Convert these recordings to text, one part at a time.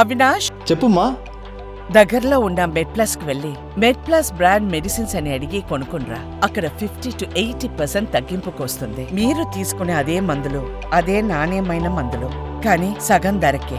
అవినాష్? చెప్పుమా దగ్గరలో ఉన్న మెడ్ ప్లస్కు వెళ్ళి మెడ్ ప్లస్ బ్రాండ్ మెడిసిన్స్ అని అడిగి కొనుక్కునరా అక్కడ ఫిఫ్టీ టు ఎయిటీ పర్సెంట్ తగ్గింపుకు వస్తుంది మీరు తీసుకునే అదే మందులు అదే నాణ్యమైన మందులు కానీ సగం ధరకే.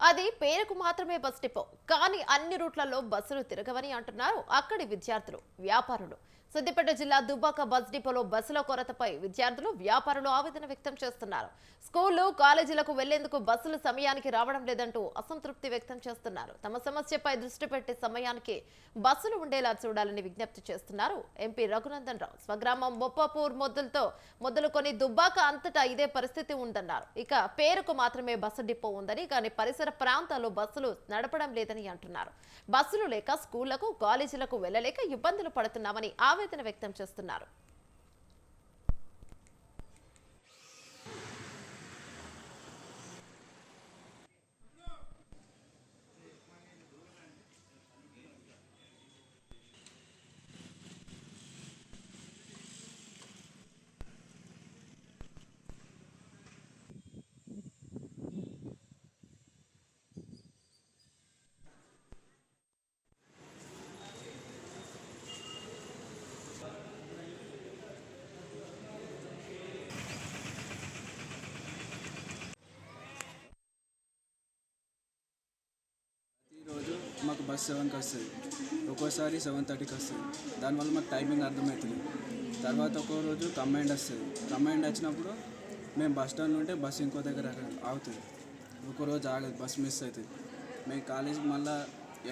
అది పేరుకు మాత్రమే బస్ డిపో కానీ అన్ని రూట్లలో బస్సులు తిరగవని అంటున్నారు అక్కడి విద్యార్థులు వ్యాపారులు. సిద్దిపేట జిల్లా దుబ్బాక బస్ డిపోలో బస్సుల కొరతపై విద్యార్థులు వ్యాపారులు ఆవేదన వ్యక్తం చేస్తున్నారు. స్కూళ్ళు కాలేజీలకు వెళ్ళేందుకు బస్సులు సమయానికి రావడం లేదంటూ అసంతృప్తి వ్యక్తం చేస్తున్నారు. తమ సమస్యపై దృష్టి పెట్టి సమయానికి బస్సులు ఉండేలా చూడాలని విజ్ఞప్తి చేస్తున్నారు. ఎంపీ రఘునందన్ రావు స్వగ్రామం బొప్పాపూర్ మొద్దులతో మొదలుకొని దుబ్బాక అంతటా ఇదే పరిస్థితి ఉందన్నారు. ఇక పేరుకు మాత్రమే బస్సు డిపో ఉందని కానీ పరిసర ప్రాంతాల్లో బస్సులు నడపడం లేదని అంటున్నారు. బస్సులు లేక స్కూళ్ళకు కాలేజీలకు వెళ్ళలేక ఇబ్బందులు పడుతున్నామని ఆవేదన వ్యక్తం చేస్తున్నారు ఈరోజు మాకు బస్ సెవెన్కి వస్తుంది ఒక్కోసారి సెవెన్ థర్టీకి వస్తుంది దానివల్ల మాకు టైమింగ్ అర్థమవుతుంది. తర్వాత ఒక్కో రోజు కంబైండ్ వస్తుంది. కంబైండ్ వచ్చినప్పుడు మేము బస్ స్టాండ్ ఉంటే బస్సు ఇంకో దగ్గర ఆగుతుంది. ఒక్కో రోజు ఆగదు. బస్ మిస్ అవుతుంది. మేము కాలేజీకి మళ్ళీ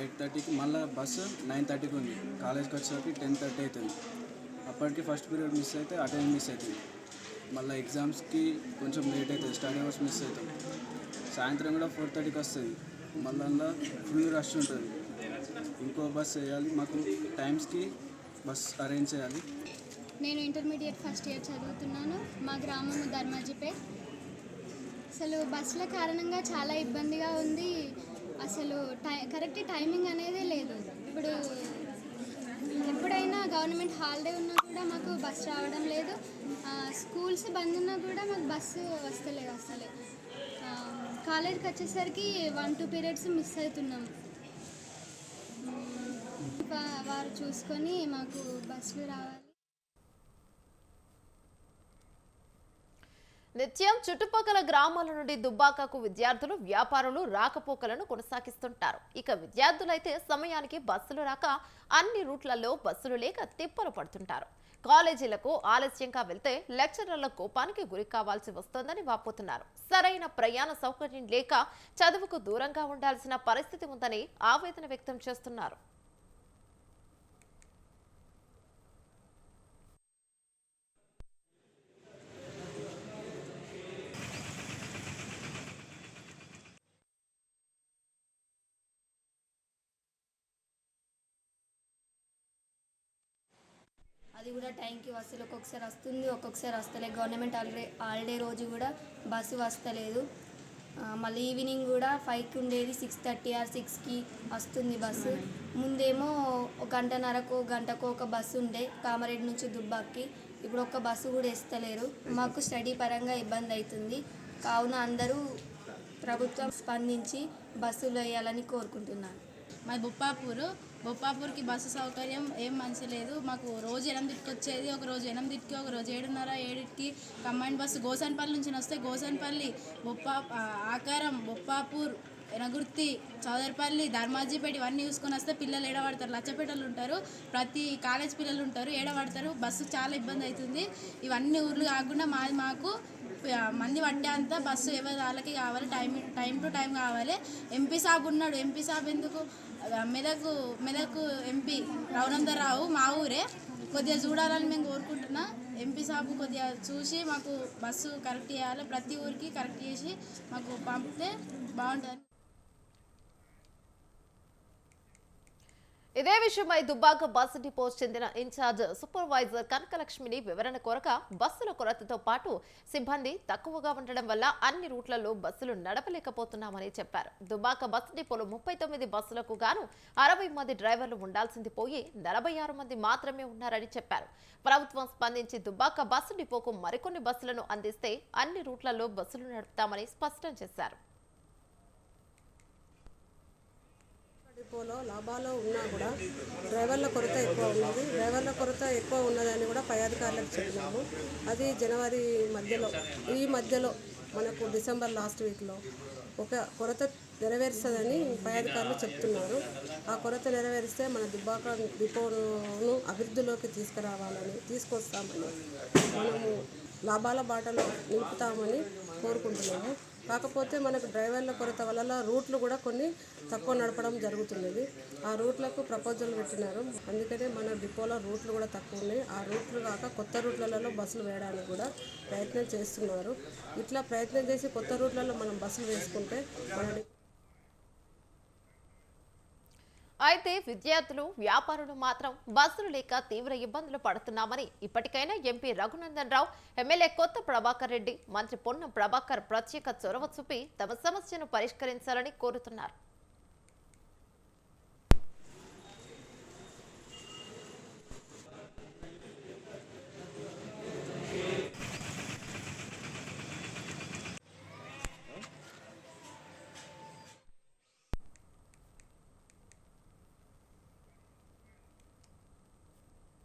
ఎయిట్ థర్టీకి మళ్ళీ బస్సు నైన్ థర్టీకి ఉంది. కాలేజ్కి వచ్చేసరికి టెన్ థర్టీ అవుతుంది. అప్పటికి ఫస్ట్ పీరియడ్ మిస్ అయితే అటెండ్ మిస్ అవుతుంది. మళ్ళీ ఎగ్జామ్స్కి కొంచెం లేట్ అవుతుంది. స్టడీ అవర్స్ మిస్ అవుతుంది సాయంత్రం కూడా ఫోర్ థర్టీకి వస్తుంది. మళ్ళీ అందులో ఫుల్ రష్ ఉంటుంది. ఇంకో బస్ వేయాలి. మాకు టైమ్స్కి బస్ అరేంజ్ చేయాలి. నేను ఇంటర్మీడియట్ ఫస్ట్ ఇయర్ చదువుతున్నాను. మా గ్రామం ధర్మాజిపేట్ అసలు బస్సుల కారణంగా చాలా ఇబ్బందిగా ఉంది. అసలు టై కరెక్ట్ టైమింగ్ అనేది లేదు. ఇప్పుడు ఎప్పుడైనా గవర్నమెంట్ హాలిడే ఉన్నా కూడా మాకు బస్ రావడం లేదు. స్కూల్స్ బంద్ ఉన్నా కూడా మాకు బస్సు వస్తలేదు అసలు. కాలేజీకి కాలేజ్కి వచ్చేసరికి వన్ టూ పీరియడ్స్ మిస్ అవుతున్నాం. వారు చూసుకొని మాకు బస్సులు రావాలి. నిత్యం చుట్టుపక్కల గ్రామాల నుండి దుబ్బాకకు విద్యార్థులు వ్యాపారులు రాకపోకలను కొనసాగిస్తుంటారు. ఇక విద్యార్థులైతే సమయానికి బస్సులు రాక అన్ని రూట్లలో బస్సులు లేక తిప్పలు పడుతుంటారు. కాలేజీలకు ఆలస్యంగా వెళ్తే లెక్చరర్ల కోపానికి గురి కావాల్సి వస్తోందని వాపోతున్నారు. సరైన ప్రయాణ సౌకర్యం లేక చదువుకు దూరంగా ఉండాల్సిన పరిస్థితి ఉందని ఆవేదన వ్యక్తం చేస్తున్నారు. అది కూడా టైంకి బస్సులు ఒక్కొక్కసారి వస్తుంది ఒక్కొక్కసారి వస్తలేదు. గవర్నమెంట్ హాలిడే హాలిడే రోజు కూడా బస్సు వస్తలేదు. మళ్ళీ ఈవినింగ్ కూడా ఫైవ్కి ఉండేది సిక్స్ థర్టీ ఆర్ సిక్స్కి వస్తుంది బస్సు. ముందేమో ఒక గంటన్నరకు గంటకు ఒక బస్సు ఉండే కామారెడ్డి నుంచి దుబ్బాకి. ఇప్పుడు ఒక్క బస్సు కూడా వేస్తలేరు మాకు స్టడీ పరంగా ఇబ్బంది అవుతుంది కావున అందరూ ప్రభుత్వం స్పందించి బస్సులు వేయాలని కోరుకుంటున్నాను. మాది బొప్పాపూరు. బొప్పాపూర్కి బస్సు సౌకర్యం ఏం మంచి లేదు. మాకు రోజు ఎనిమిదికి వచ్చేది ఒక రోజు ఎనిమిదికి ఒక రోజు ఏడున్నర ఏడింటికి కంబైండ్ బస్సు గోసన్పల్లి నుంచి వస్తే గోసన్పల్లి బొప్పా ఆకారం బొప్పాపూర్ ఎనగుర్తి చౌదరిపల్లి ధర్మాజీపేట ఇవన్నీ చూసుకొని వస్తే పిల్లలు ఏడబడతారు లచ్చపేటలు ఉంటారు. ప్రతి కాలేజ్ పిల్లలు ఉంటారు ఏడబడతారు బస్సు చాలా ఇబ్బంది అవుతుంది. ఇవన్నీ ఊర్లు కాకుండా మాది మాకు మంది పట్టే అంత బస్సు ఎవరి వాళ్ళకి కావాలి టైం టైం టు టైం కావాలి. ఎంపీ సాబ్ ఉన్నాడు. ఎంపీ సాబ్ ఎందుకు? మెదకు మెదకు ఎంపీ రావునందరావు మా ఊరే. కొద్దిగా చూడాలని మేము కోరుకుంటున్నా. ఎంపీ సాబు కొద్దిగా చూసి మాకు బస్సు కరెక్ట్ చేయాలి. ప్రతి ఊరికి కరెక్ట్ చేసి మాకు పంపితే బాగుంటుంది. ఇదే విషయమై దుబ్బాక బస్సు డిపో చెందిన ఇన్ఛార్జ్ సూపర్వైజర్ కనకలక్ష్మిని వివరణ కోరక బస్సుల కొరతతో పాటు సిబ్బంది తక్కువగా ఉండడం వల్ల అన్ని రూట్లలో బస్సులు నడపలేకపోతున్నామని చెప్పారు. దుబ్బాక బస్సు డిపోలో ముప్పై తొమ్మిది బస్సులకు గాను అరవై మంది డ్రైవర్లు ఉండాల్సింది పోయి నలభై ఆరు మంది మాత్రమే ఉన్నారని చెప్పారు. ప్రభుత్వం స్పందించి దుబ్బాక బస్సు డిపోకు మరికొన్ని బస్సులను అందిస్తే అన్ని రూట్లలో బస్సులు నడుపుతామని స్పష్టం చేశారు. డిపోలో లాభాలు ఉన్నా కూడా డ్రైవర్ల కొరత ఎక్కువ ఉన్నది. డ్రైవర్ల కొరత ఎక్కువ ఉన్నదని కూడా పై అధికారులకు చెప్పినాము. అది జనవరి మధ్యలో ఈ మధ్యలో మనకు డిసెంబర్ లాస్ట్ వీక్లో ఒక కొరత నెరవేరుస్తుందని పై అధికారులు చెప్తున్నారు. ఆ కొరత నెరవేరిస్తే మన దుబ్బాక డిపోను అభివృద్ధిలోకి తీసుకురావాలని తీసుకొస్తామని మనము లాభాల బాటలో నిలుపుతామని కోరుకుంటున్నాము. కాకపోతే మనకు డ్రైవర్ల కొరత వల్ల రూట్లు కూడా కొన్ని తక్కువ నడపడం జరుగుతున్నది. ఆ రూట్లకు ప్రపోజల్ పెట్టినారు. అందుకనే మన డిపోలో రూట్లు కూడా తక్కువ ఉన్నాయి. ఆ రూట్లు కాక కొత్త రూట్లలో బస్సులు వేయడానికి కూడా ప్రయత్నం చేస్తున్నారు. ఇట్లా ప్రయత్నం చేసి కొత్త రూట్లలో మనం బస్సులు వేసుకుంటే మన అయితే విద్యార్థులు వ్యాపారులు మాత్రం బస్సులు లేక తీవ్ర ఇబ్బందులు పడుతున్నామని ఇప్పటికైనా ఎంపీ రఘునందన్ రావు ఎమ్మెల్యే కొత్త ప్రభాకర్ రెడ్డి మంత్రి పొన్నం ప్రభాకర్ ప్రత్యేక చొరవ చూపి తమ సమస్యను పరిష్కరించాలని కోరుతున్నారు.